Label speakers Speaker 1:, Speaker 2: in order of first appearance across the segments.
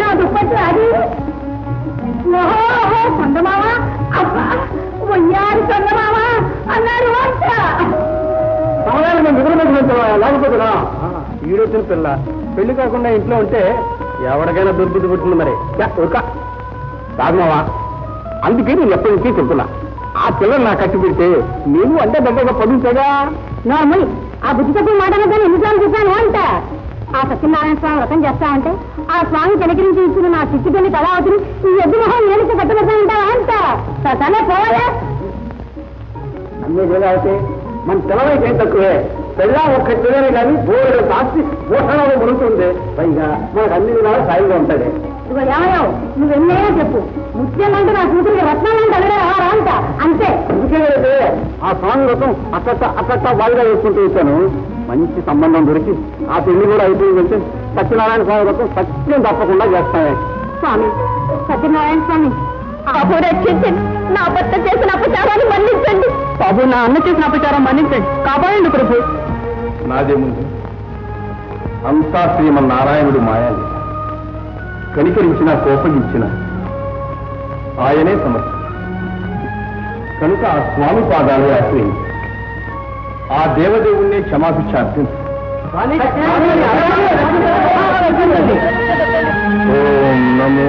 Speaker 1: నా దుప్పటి అది? ఓహో చందమామ అబ్బా వయ్యారి చందమామ అన్నాడు వంట
Speaker 2: సమయాన్ని మేము నిద్రపోతున్నా లేకపోతున్నా ఈడొచ్చిన పిల్ల. పెళ్ళి కాకుండా ఇంట్లో ఉంటే ఎవరికైనా దుర్బుద్ధి పుట్టింది మరి. రాజమావా అందుకే నేను ఎప్పటి నుంచి చెప్తున్నా. ఆ పిల్లలు నాకు కట్టి పెడితే నేను అంటే దగ్గరగా పడుతుందా
Speaker 1: నార్మల్ ఆ బుద్ధి తప్పు మాటలతో ఎన్నిసార్లు చెప్పాను అంట ఆ సత్యనారాయణ స్వామి వ్రతం చేస్తామంటే ఆ స్వామి కనికరించి ఇచ్చిన నా చిట్టి పెళ్ళి అవుతుంది ఈ ఎద్దు మొహం ఏలికి కట్టబెడతానంటావా అంట తనే పోవాలా?
Speaker 2: అన్నీ అయితే మన ఏం తక్కువే? పెళ్ళ ఒక్క పిల్లలే కానీ బోర్డు ఆస్తి భూషణంలో మునుగుతుంది. పైగా మనకు అన్ని విధాలు సాయిగా ఉంటుంది
Speaker 1: ఏమయ్యావు నువ్వెన్నైనా చెప్పు. ముత్యాలంటే నా కూతురికి రత్నాలంటే అడిగా రా అంట అంతే.
Speaker 2: ఎందుకంటే ఆ స్వామి వ్రతం అక్కట అక్కట వాయిదా వేసుకుంటూ వచ్చాను. మంచి సంబంధం దొరికి ఆ పెళ్ళి కూడా అయిపోయిందంటే సత్యనారాయణ స్వామి వ్రతం సత్యం తప్పకుండా చేస్తాయి
Speaker 1: స్వామి సత్యనారాయణ స్వామి అప్పుడు రక్షించండి నా భర్త చేసిన అపచారాన్ని మన్నించండి.
Speaker 2: బాబు నా అన్న చేసిన అపచారం మన్నించండి. కాపాడండి ప్రభు నాదేముంది అంతా శ్రీమన్నారాయణుడు మాయాలి. కనికరించిన కోపగించిన ఆయనే సమర్థ. కనుక ఆ స్వామి పాదాలు ఆశ్రయించి. ఆ దేవదేవుణ్ణి క్షమాభిక్ష అర్థించు ఓం నమో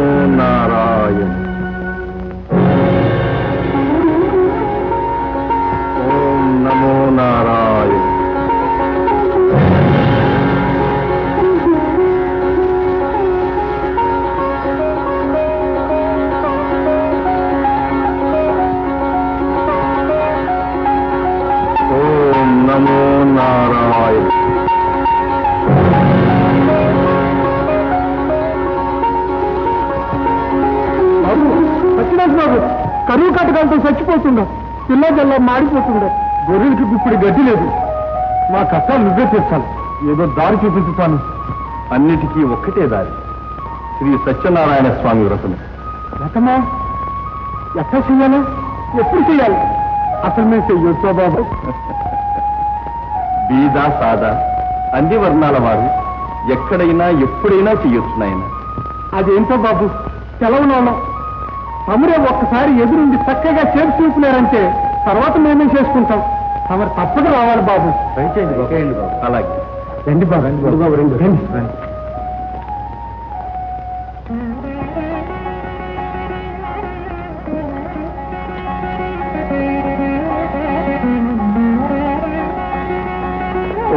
Speaker 2: చచ్చిపోతుండ పిల్ల జల్ల మాడిపోతుండే. గొర్రెలకి ఇప్పుడు గడ్డి లేదు. మా కష్టాలు నువ్వే తీర్చాలి. ఏదో దారి చూపించుతాను. అన్నిటికీ ఒక్కటే దారి. శ్రీ సత్యనారాయణ స్వామి వ్రతం వ్రతమా? ఎక్కడ చెయ్యాలి? ఎప్పుడు చెయ్యాలి? అసలు మేము చెయ్యొచ్చా బాబు? బీద సాదా అన్ని వర్ణాల వారు ఎక్కడైనా ఎప్పుడైనా చెయ్యొచ్చు నాయన. అదేంటో బాబు? సెలవులోనో తమరే ఒక్కసారి ఎదురుండి చక్కగా చేసి చూపినారంటే తర్వాత మేమే చేసుకుంటాం? తమరు తప్పక రావాలి బాబు. దయచేయండి బాబు. అలాగే. రండి బాబు రండి బాబు. రండి రండి. రండి.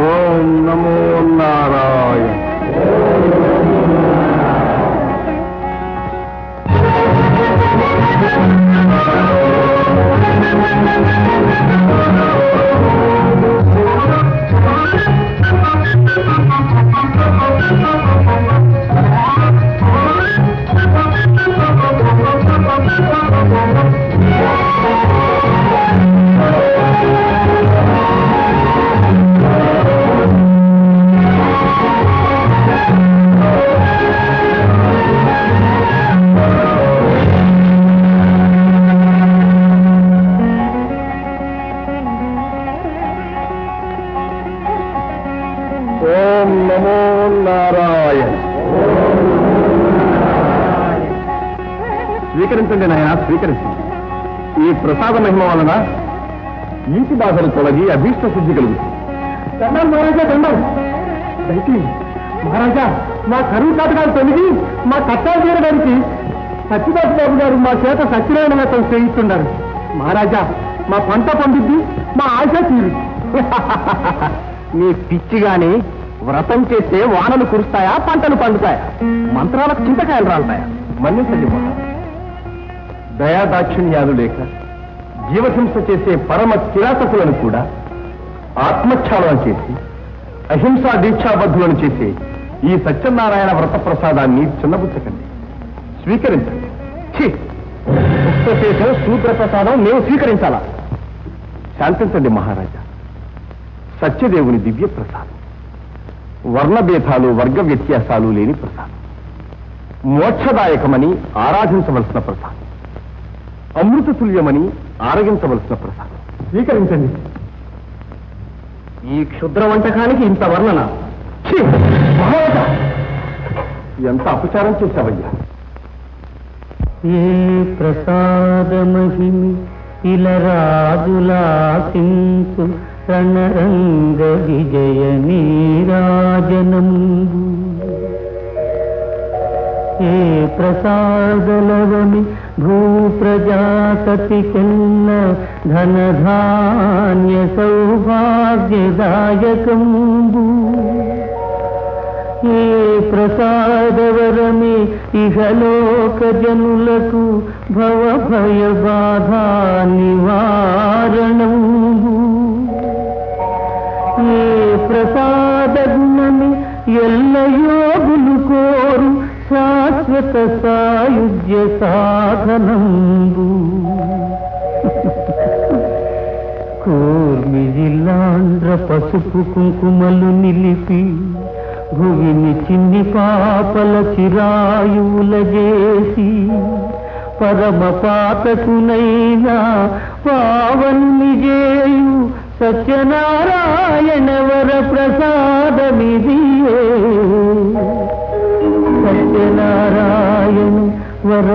Speaker 2: ఓం నమో నారాయణ. స్వీకరించండి ఈ ప్రసాద మహిమ వలన నీటి బాధలు తొలగి అభీష్ట శుద్ధి కలుగుతుంది దండం మహారాజా దండం మహారాజా మా కరువు కాటకాలు తొలగి మా కష్టాలు తీరడానికి సత్యదాస్ బాబు గారు మా చేత సత్యనారాయణ వ్రతం చేయిస్తున్నారు. మహారాజా మా పంట పండుద్ది మా ఆశ తీరు. నీ పిచ్చి గాని వ్రతం చేస్తే వానలు కురుస్తాయా పంటలు పండుతాయా? మంత్రాలకు చింతకాయలు రాలుతాయా? మన్నించండి మహారాజా దయాదాక్షిణ్యాలు లేక జీవహింస చేసే పరమ కిరాతకులను కూడా ఆత్మక్షాళన చేసి అహింసా దీక్షాబద్ధులను చేసే ఈ సత్యనారాయణ వ్రత ప్రసాదాన్ని చిన్నబుచ్చకండి. స్వీకరించండి. ఛీ! ఉక్తశేషం శూద్ర ప్రసాదం మేము స్వీకరించాలా? శాంతించండి మహారాజా. సత్యదేవుని దివ్య ప్రసాదం వర్ణభేదాలు వర్గ వ్యత్యాసాలు లేని ప్రసాదం. మోక్షదాయకమని ఆరాధించవలసిన ప్రసాదం. అమృతతుల్యమని ఆరగించవలసిన ప్రసాదం. స్వీకరించండి. ఈ క్షుద్ర వంటకానికి ఇంత వర్ణన.
Speaker 3: ఎంత అపచారం చేశావయ్యా.
Speaker 4: ఏ ప్రసాదమహిమి ఇలరాజులాసించు రణరంగ విజయ నీరాజనంబు. ఏ ప్రసాదలవమి భూప్రజాపతి కెల్ల ధనధాన్య సౌభాగ్యదాయకంబు ఏ ప్రసాదవరమే ఇహలోక జనులకు భవ భయ బాధా నివారణము ఏ ప్రసాద గుణమి ఎల్ల యోగులు కోరు సా శాశ్వత సాయుధ్య సాధనంబు. కూర్మి జిల్లాంధ్ర పసుపు కుంకుమలు నిలిపి భువిని చిన్ని పాపల చిరాయువుల చేసి పరమ పాతకునైనా పావని చేయు సత్యనారాయణ వర ప్రసాదమిదియే సత్యనారాయణ వర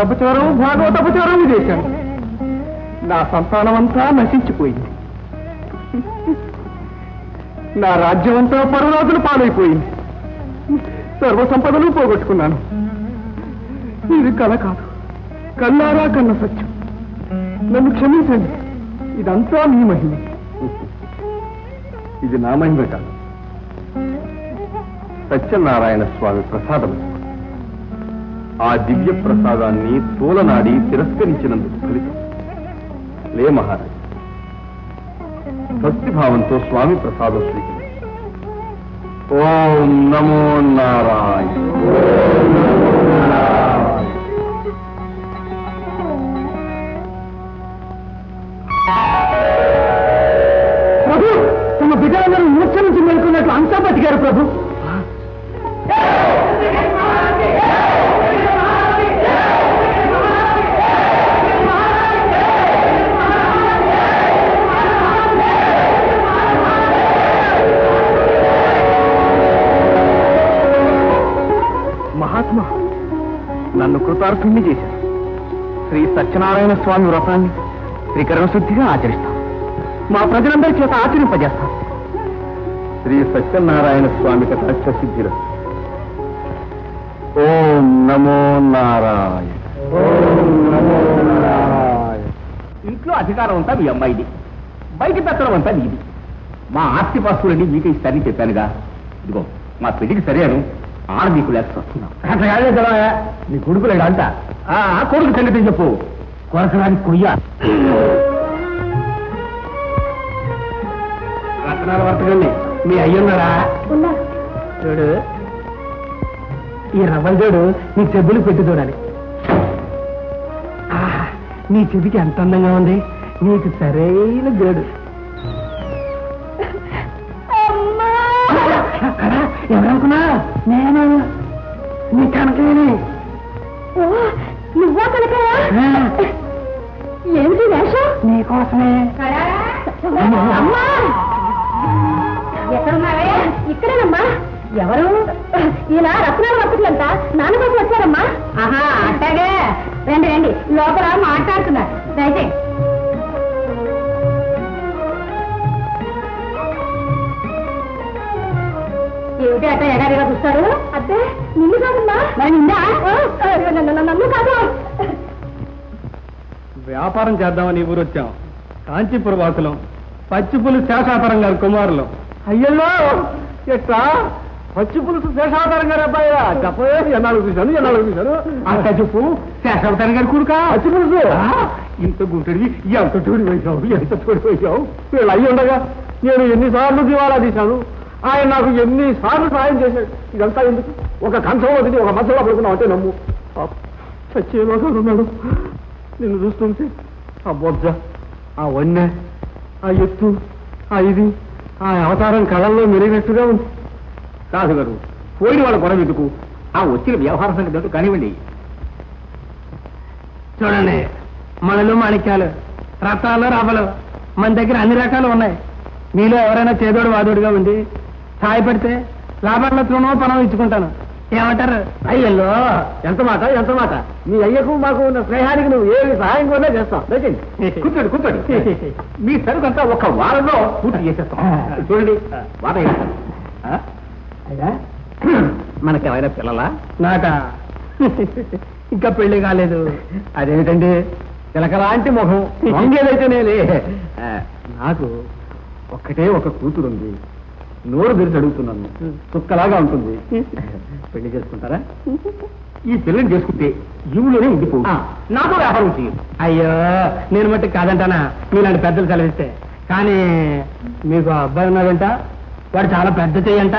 Speaker 3: అపచారం భాగవతపచారం చేశాను. నా సంతానం అంతా నశించిపోయింది. నా రాజ్యం అంతా పరరాజులు పాలైపోయింది. సర్వసంపదలు పోగొట్టుకున్నాను. ఇది కల కాదు. కల్లారా కన్న సత్యం. నన్ను క్షమించండి. ఇదంతా మీ మహిమ. ఇది నా మహిమ కాదు. సత్యనారాయణ స్వామి ప్రసాదం. ఆ దివ్య ప్రసాదాన్ని తూలనాడి తిరస్కరించినందుకు ఫలితం లే మహారాజ్ భక్తిభావంతో స్వామి ప్రసాదం స్వీకరించారు ఓం నమో నారాయణ. ప్రభు తమ బిడ్డలందరూ మూర్ఛ నుంచి మేలుకున్నట్లు అంతా బతికారు ప్రభు. కృతార్థుణ్ణి చేశారు. శ్రీ సత్యనారాయణ స్వామి వ్రతాన్ని త్రికరణ శుద్ధిగా ఆచరిస్తాం. మా ప్రజలందరి చేత ఆచరింపజేస్తాం. శ్రీ సత్యనారాయణ స్వామి సిద్ధిర ఓం నమో నారాయణ. ఇంట్లో అధికారం అంతా మీ అమ్మాయిది. బయట పెట్టడం అంతా నీది మా ఆస్తి పాస్తులన్నీ మీకు ఇస్తారని చెప్పానుగా. ఇదిగో మా పెళ్ళికి సరియాను ఆడ నీకు లేక వస్తున్నాం అట్లా కాదే కదా నీ కొడుకు లేడా అంట ఆ ఆ కొడుకు సంగతి చెప్పు. కొరకడానికి కొయ్య. రత్నాల వర్తకండి. మీ అయ్యున్నారా చూడు. ఈ రవ్వల చూడు నీ చెబ్బులు పెట్టి చూడాలి. ఆహా, నీ చెవికి ఎంత అందంగా ఉంది. నీకు సరైన జోడు. ఎవరనుకున్నా నేను నీ కనకనే
Speaker 1: ఓ, నువ్వా కనకయ్య? ఏమిటి వేషం?
Speaker 3: నీకోసమే
Speaker 1: అమ్మా. ఎక్కడున్నావే? ఇక్కడేనమ్మా. ఎవరు? ఈయన రత్నాల వర్తకులంతా నాన్న కోసం వచ్చారమ్మా. ఆహా అట్టాగే. రండి రండి. లోపల మాట్లాడుతున్నారు. దయచే నిన్ను కాదమ్మా. మరి నిందా నన్ను కాదు.
Speaker 3: వ్యాపారం చేద్దామని ఊరు వచ్చాం కాంచీపుర వాసులం పచ్చిపులు శేషాతరం గారి కుమారులు. అయ్యల్లో ఎట్లా పచ్చి పులుసు శేషావతారం గారి అబ్బాయి? చెప్పే ఎన్నాళ్ళు చూశాను ఎన్నాళ్ళు చూశాను. అంత చెప్పు శేషావతారం గారి కొడుక? పచ్చి పులుసు ఇంత గుంటడివి ఎంత చూడి వేశావు ఎంత చూడి వేశావు వీళ్ళు అయ్యి ఉండగా నేను ఎన్నిసార్లు దివాలా తీశాను? ఆయన నాకు ఎన్నిసార్లు సాయం చేశాడు. ఇదంతా ఎందుకు? ఒక కంచంలో తిని ఒక మధ్యలో పడుకున్నావు అంటే నమ్ము. సచ్చేలోగా ఉన్నాడు నిన్ను చూస్తుంటే ఆ బొజ్జ ఆ వన్నె ఆ ఎత్తు ఆ ఇది ఆ అవతారం కళల్లో మెరిగినట్టుగా ఉంది. కాదు గారు పోయిన వాళ్ళ గొడవ ఎందుకు ఆ వచ్చిన వ్యవహార సంగతి ఏంటో కానివ్వండి.
Speaker 5: చూడండి మనలు మాణిక్యాలు రత్నాలు రవ్వలు మన దగ్గర అన్ని రకాలు ఉన్నాయి. మీలో ఎవరైనా చేదోడు వాదోడుగా ఉండి సాయపడితే లాభాల తృణమో పనం ఇచ్చుకుంటాను. ఏమంటారు?
Speaker 3: అయ్యల్లో ఎంత మాట ఎంత మాట? మీ అయ్యకు మాకు ఉన్న స్నేహానికి నువ్వు ఏమి సహాయం కూడా చేస్తావు. కూర్చోండి కూర్చోండి. మీ సరుకు అంతా ఒక వారంలో పూర్తి చేసేస్తాం. చూడండి చేస్తాం. ఆ? మనకేమైనా పిల్లలా?
Speaker 5: నాట ఇంకా పెళ్ళి కాలేదు.
Speaker 3: అదేమిటండి? చిలకలాంటి ముఖం వంగేదైతేనేలే ఆ, నాకు ఒక్కటే ఒక కూతురు ఉంది నోరు తెరిచి అడుగుతున్నాను. చుక్కలాగా ఉంటుంది. పెళ్ళి చేసుకుంటారా? ఈ పిల్లని చేసుకుంటే ఈవులోనే ఉండిపో నాకు వ్యాపారం చేయదు
Speaker 5: అయ్యో నేను మట్టి కాదంటానా? మీలాంటి పెద్దలు సెలవిస్తే. కానీ మీకు అబ్బాయి ఉన్నాడంట వాడు చాలా పెద్ద చెయ్యంట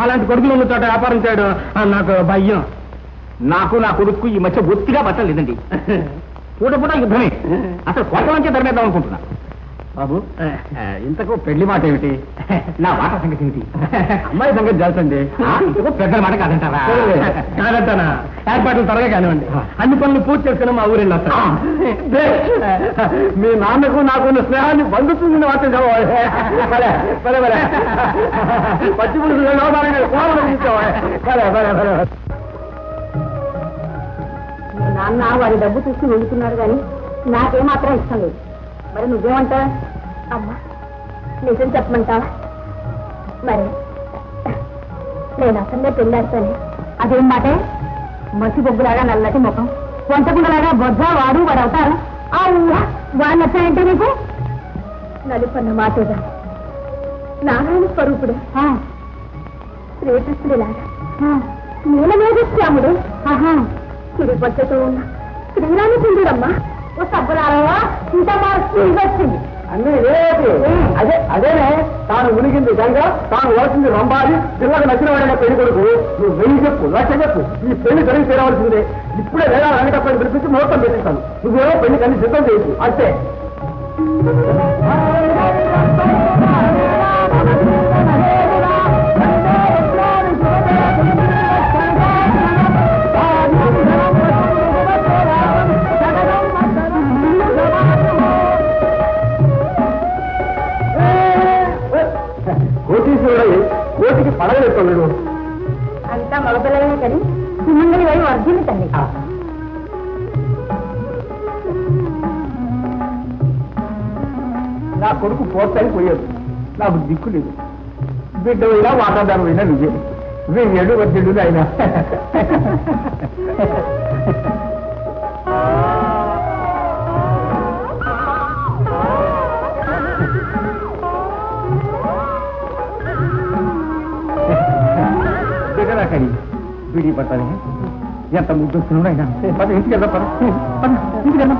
Speaker 5: అలాంటి కొడుకులు ఉన్న చోట వ్యాపారం చేయడం నాకు భయం.
Speaker 3: నాకు నా కొడుకు ఈ మధ్య బొత్తిగా బట్టలు లేదండి. పూట పూట యుద్ధమే. అసలు కొత్త నుంచే ధర్మేద్దాం అనుకుంటున్నా. బాబు. ఆ, ఇంతకు పెళ్ళి మాట ఏమిటి? నా మాట సంగతి ఏమిటి? అమ్మాయి సంగతి తెలుసండి. ఇంతకు పెద్దల మాట కాదంటారా
Speaker 5: కాదంటానా? ఏర్పాట్లు త్వరగా కానివ్వండి. అన్ని పనులు పూర్తి చేసుకుని మా ఊరిలో
Speaker 3: మీ నాన్నకు నాకున్న స్నేహాన్ని బంధుతుంది మాత్రం పచ్చి పులుసు
Speaker 1: నాన్న వారి డబ్బు చూసి వెళ్తున్నాడు కానీ నాకేమాత్రం ఇష్టం లేదు. మరి నువ్వేమంటావా? అమ్మా నిజం చెప్పమంటావా? మరి నేను అసలే పెళ్ళాడుతాను అదేం మాటే? మసి బొగ్గులాగా నల్లటి ముఖం వంటకుండలాగా బొజ్జ వాడు వాడు అవుతారు? ఆ ఊహ వాడు నచ్చాయంటే నీకు? నలుపన్న మాటేగా. నారాయణ స్వరూపుడు. శ్రీకృష్ణుడిలాగా. నీల మీద శ్యాముడు చిరి పచ్చతో ఉన్న శ్రీరామచంద్రుడమ్మా. ఓ సబ్బురాలయ్యా ఇంత మార్చి వచ్చింది.
Speaker 3: అన్ని లేదు అదే అదేనే తాను ఉనిగింది గంగ తాను వలసింది రంబాలి పిల్లలకు నచ్చిన వాడైనా పెళ్ళి కొడుకు. నువ్వు వెయ్యి చెప్పు లక్ష చెప్పు. ఈ పెళ్ళి జరిగి తీరవలసిందే. ఇప్పుడే వేళ వెంకటప్పని పిలిపించి ముహూర్తం పెట్టిస్తాను. నువ్వేమో పెళ్ళి కన్నీ సిద్ధం చేయొచ్చు అంతే. నా కొడుకు పోయాడు నాకు దిక్కు లేదు. బిడ్డ పోయినా వాటాదారు పోయినా నువ్వే వెయ్యేడు వద్దెడు ఆయన బిడ్డరా కడి బిడి పట్టాలి. ఎంత ముద్దు వస్తున్నాడు ఆయన పద ఇంటికి వెళ్దాం పద, ఇంటికి వెళ్దాం.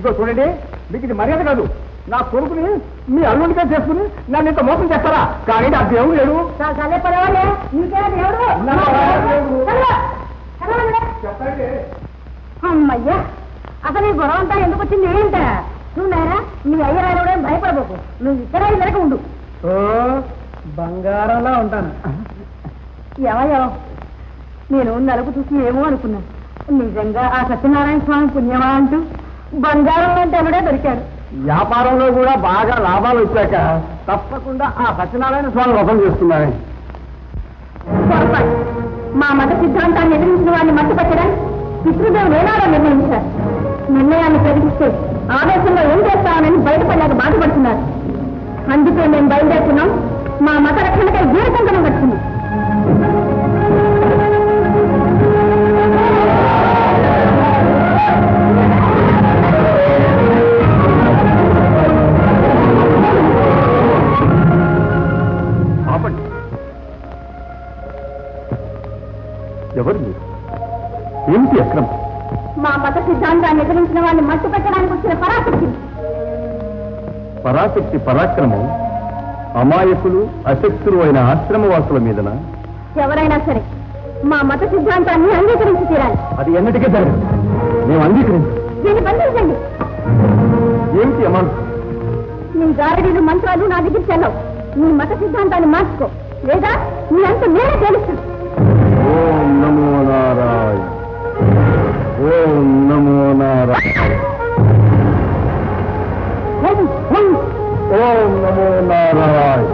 Speaker 3: ఇదిగో చూడండి
Speaker 2: మీకు ఇది మర్యాద కాదు. నా కొడుకుని మీ అల్లుడిగా చేసుకుని నన్ను ఇంత మోసం చేస్తారా? కానీ నా దేవుడు లేడు.
Speaker 1: అమ్మయ్యా అసలు ఈ గొడవ అంతా ఎందుకు వచ్చింది? ఏంట? చూడారా నీ అయ్యరాడు కూడా భయపడబోకు నువ్వు ఇక్కడ ఇద్దరికి ఉండు.
Speaker 5: ఓ బంగారంలా ఉంటాను.
Speaker 1: ఎవయో నేను నలుగు చూసి ఏమో అనుకున్నా. నిజంగా ఆ సత్యనారాయణ స్వామి పుణ్యమా అంటూ? బంగారం లాంటి అల్లుడే దొరికాడు.
Speaker 2: వ్యాపారంలో కూడా బాగా లాభాలు వచ్చాక తప్పకుండా ఆ సత్యనారాయణ స్వామి చేస్తున్నాను
Speaker 1: పొరపాటు. మా మత సిద్ధాంతాన్ని ఎదిరించిన వాడిని మట్టు పెట్టడానికి పితృదేవులు ఏనాడో నిర్ణయించారు. నిర్ణయాన్ని ప్రకటిస్తే ఆవేశంలో ఏం చేస్తామని బయటపడలేక బాధపడుతున్నారు. అందుకే మేము బయలుదేరుతున్నాం. మా మత రక్షణకై వీరకంకణం కట్టుకుంది.
Speaker 2: ఎవరు మీరు? ఏమిటి అక్రమం?
Speaker 1: మా మత సిద్ధాంతాన్ని ఎదిరించిన వాడిని మట్టు పెట్టడానికి వచ్చిన పరాశక్తి.
Speaker 2: పరాశక్తి పరాక్రమం అమాయకులు అశక్తులు అయిన ఆశ్రమవాసుల మీదన?
Speaker 1: ఎవరైనా సరే మా మత సిద్ధాంతాన్ని అంగీకరించి తీరాలి.
Speaker 2: అది ఎన్నటికీ జరగదు. మేము అంగీకరించాం.
Speaker 1: దీన్ని బంధించండి.
Speaker 2: ఏమిటి అమాంతం
Speaker 1: నీ గారడీలు మంత్రాలు నా దగ్గర చెల్లవు. నీ మత సిద్ధాంతాన్ని మార్చుకో. లేదా నీ అంత నేనే తెలుస్తాను
Speaker 2: ఓం నమో నారాయణ. ఓం నమో నారాయణ. ఓం నమో నారాయణ.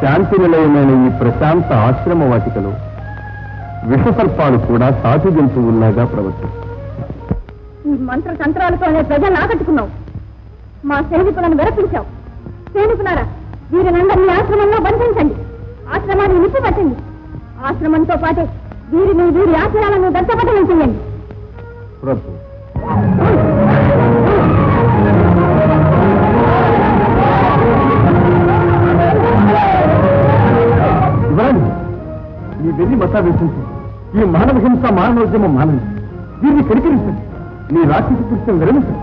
Speaker 2: శాంతి నిలయమైన ఈ ప్రశాంత ఆశ్రమ వాటికలో విషసర్పాలు కూడా సాధు జంతువుల్లాగా ప్రవర్తిస్తాయి
Speaker 1: ఈ మంత్ర తంత్రాలతోనే ప్రజలను ఆకట్టుకున్నావు. మా సైనికులను విరపించావు. సైనికులారా వీరినందరినీ ఆశ్రమంలో బంధించండి. ఆశ్రమాన్ని నిప్పుపట్టండి. ఆశ్రమంతో పాటే వీరిని వీరి ఆశ్రయాలను దత్తపట్టడం చేయండి.
Speaker 2: ప్రభు. ఈ వెళ్ళి మతా వేసింది ఈ మానవ హింస మానవోద్యమం మానండి. వీరిని కరికరించండి నీ రాక్షస కృత్యం విరమించండి.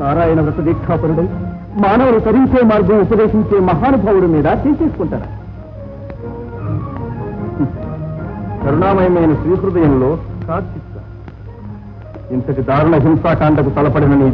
Speaker 2: నారాయణ వ్రత దీక్షాపరుడై మానవులు తరించే మార్గం ఉపదేశించే మహానుభావుడి మీద తీసేసుకుంటారా. కరుణామయమైన శ్రీహృదయంలో ప్రార్థిస్తా ఇంతటి దారుణ హింసాకాండకు తలపడిన